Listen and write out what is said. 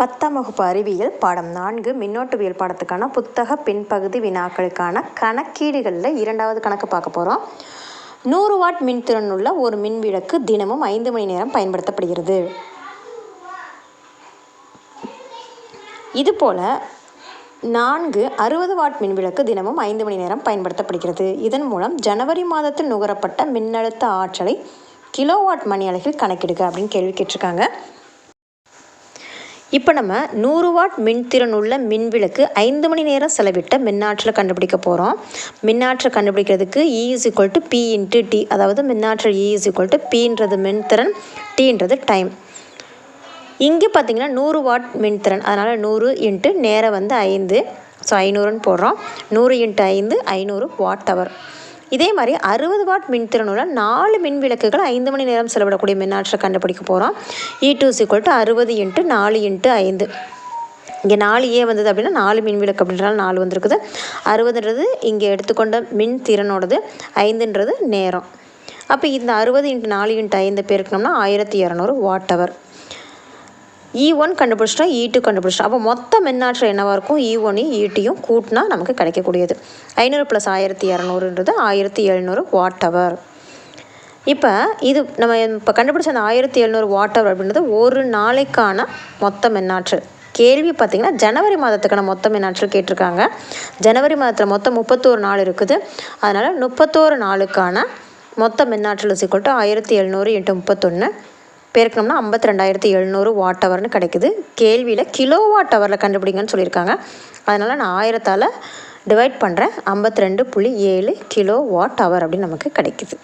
பத்தாம் வகுப்பு அறிவியல் பாடம் நான்கு மின்னோட்டவியல் பாடத்துக்கான புத்தக பின்பகுதி வினாக்களுக்கான கணக்கீடுகளில் இரண்டாவது கணக்கு பார்க்க போகிறோம் நூறு வாட் மின்திறன் உள்ள ஒரு மின்விளக்கு தினமும் ஐந்து மணி நேரம் பயன்படுத்தப்படுகிறது. இதுபோல் நான்கு அறுபது வாட் மின்விளக்கு தினமும் ஐந்து மணி நேரம் பயன்படுத்தப்படுகிறது. இதன் மூலம் ஜனவரி மாதத்தில் நுகரப்பட்ட மின்னழுத்த ஆற்றலை கிலோவாட் மணி அலகில் கணக்கிடுக அப்படின்னு கேள்வி கேட்டிருக்காங்க. இப்போ நம்ம நூறு வாட் மின்திறன் உள்ள மின்விளக்கு ஐந்து மணி நேரம் செலவிட்ட மின்னாற்றலை கண்டுபிடிக்க போகிறோம் மின்னாற்றல் கண்டுபிடிக்கிறதுக்கு E is equal to P into T அதாவது மின்னாற்றல் இ இஸ் ஈக்குவல் டு பின்றது மின்திறன் டீன்றது டைம் இங்கே பார்த்தீங்கன்னா நூறு வாட் மின்திறன் அதனால் நூறு இன்ட்டு நேரம் வந்து ஐந்து. ஸோ ஐநூறுன்னு போடுறோம். நூறு இன்ட்டு ஐந்து ஐநூறு வாட் ஹவர் இதே மாதிரி அறுபது வாட் மின்திறனுடன் நாலு மின் விளக்குகள் ஐந்து மணி நேரம் செலவிடக்கூடிய மின்னாற்றல் கண்டுபிடிக்க போகிறோம் இ டூ சிக்வல் டு அறுபது இன்ட்டு நாலு இன்ட்டு ஐந்து. இங்கே நாலு ஏ வந்தது அப்படின்னா நாலு மின் விளக்கு அப்படின்றாலும் நாலு வந்திருக்குது. அறுபதுன்றது இங்கே எடுத்துக்கொண்ட மின் திறனோடது ஐந்துன்றது நேரம். அப்போ இந்த அறுபது இன்ட்டு நாலு இன்ட்டு ஐந்து பேருக்கணும்னா ஆயிரத்தி இரநூறு watt hour E E one கண்டுபிடிச்சிட்டோம் e இ டூ கண்டுபிடிச்சிட்டோம். அப்போ மொத்த மின்னாற்றல் என்னவாக இருக்கும்? E இ ஒன்னையும் இடியும் கூட்டினா நமக்கு கிடைக்கக்கூடியது. ஐநூறு ப்ளஸ் ஆயிரத்தி இரநூறுன்றது ஆயிரத்தி எழுநூறு வாட் ஹவர் இப்போ இது நம்ம இப்போ கண்டுபிடிச்ச அந்த ஆயிரத்தி எழுநூறு வாட் ஹவர் அப்படின்றது ஒரு நாளைக்கான மொத்த மின்னாற்றல் கேள்வி பார்த்திங்கன்னா ஜனவரி மாதத்துக்கான மொத்த மின்னாற்றல் கேட்டிருக்காங்க. ஜனவரி மாதத்தில் மொத்தம் முப்பத்தோரு நாள் இருக்குது. அதனால் முப்பத்தோரு நாளுக்கான மொத்த மின்னாற்றல் சிக்கல்ட்டு ஆயிரத்தி எழுநூறு எட்டு முப்பத்தொன்று பெருக்கணும்னா ஐம்பத்தி ரெண்டாயிரத்தி எழுநூறு வாட் ஹவர்னு கிடைக்குது. கேள்வியில் கிலோ வாட் ஹவரில் கண்டுபிடிங்கன்னு சொல்லியிருக்காங்க. அதனால் நான் ஆயிரத்தால் டிவைட் பண்ணுறேன் ஐம்பத்தி ரெண்டு புள்ளி ஏழு கிலோ வாட் ஹவர் அப்படின்னு நமக்கு கிடைக்குது.